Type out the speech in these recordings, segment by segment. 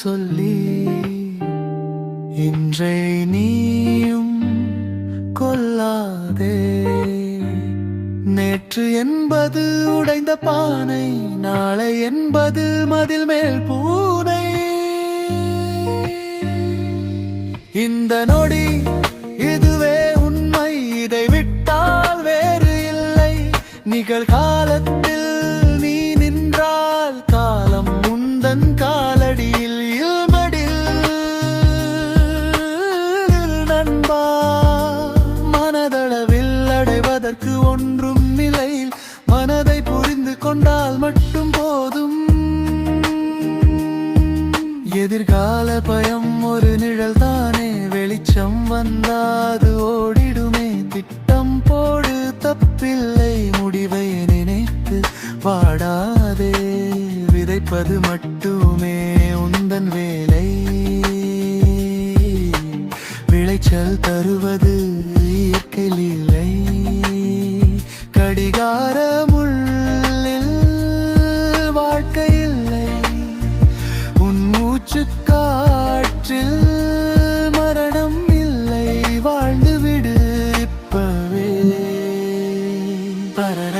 சொல்லி இன்றை நீயும் கொல்லாதே. நேற்று என்பது உடைந்த பானை நாளை என்பது மதில் மேல் பூனை. இந்த நொடி இதுவே உண்மை இதை விட்டால் வேறு இல்லை. நிகழ்காலத்தில் எதிர்கால பயம் ஒரு நிழல் தானே வெளிச்சம் வந்தாது ஓடிடுமே. திட்டம் போடு தப்பில்லை. முடிவை நினைத்து வாடாதே. விதைப்பது மட்டுமே உந்தன் வேலை. விளைச்சல் தருவது இயற்கையில் இல்லை. இந்த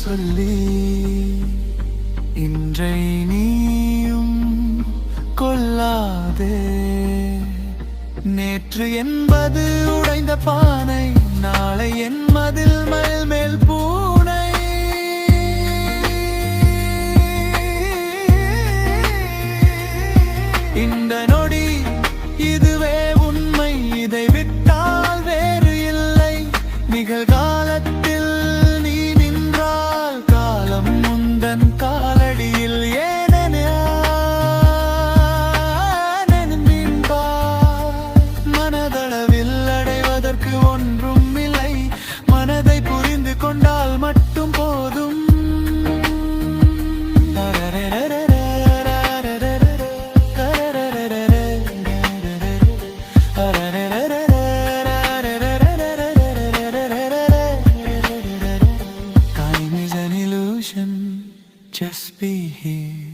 சொல்லி இன்றை நீயும் கொல்லாதே நேற்று என்பது உடைந்த பானை நாளை என் மதில் மேல் மேல் பூ just be here.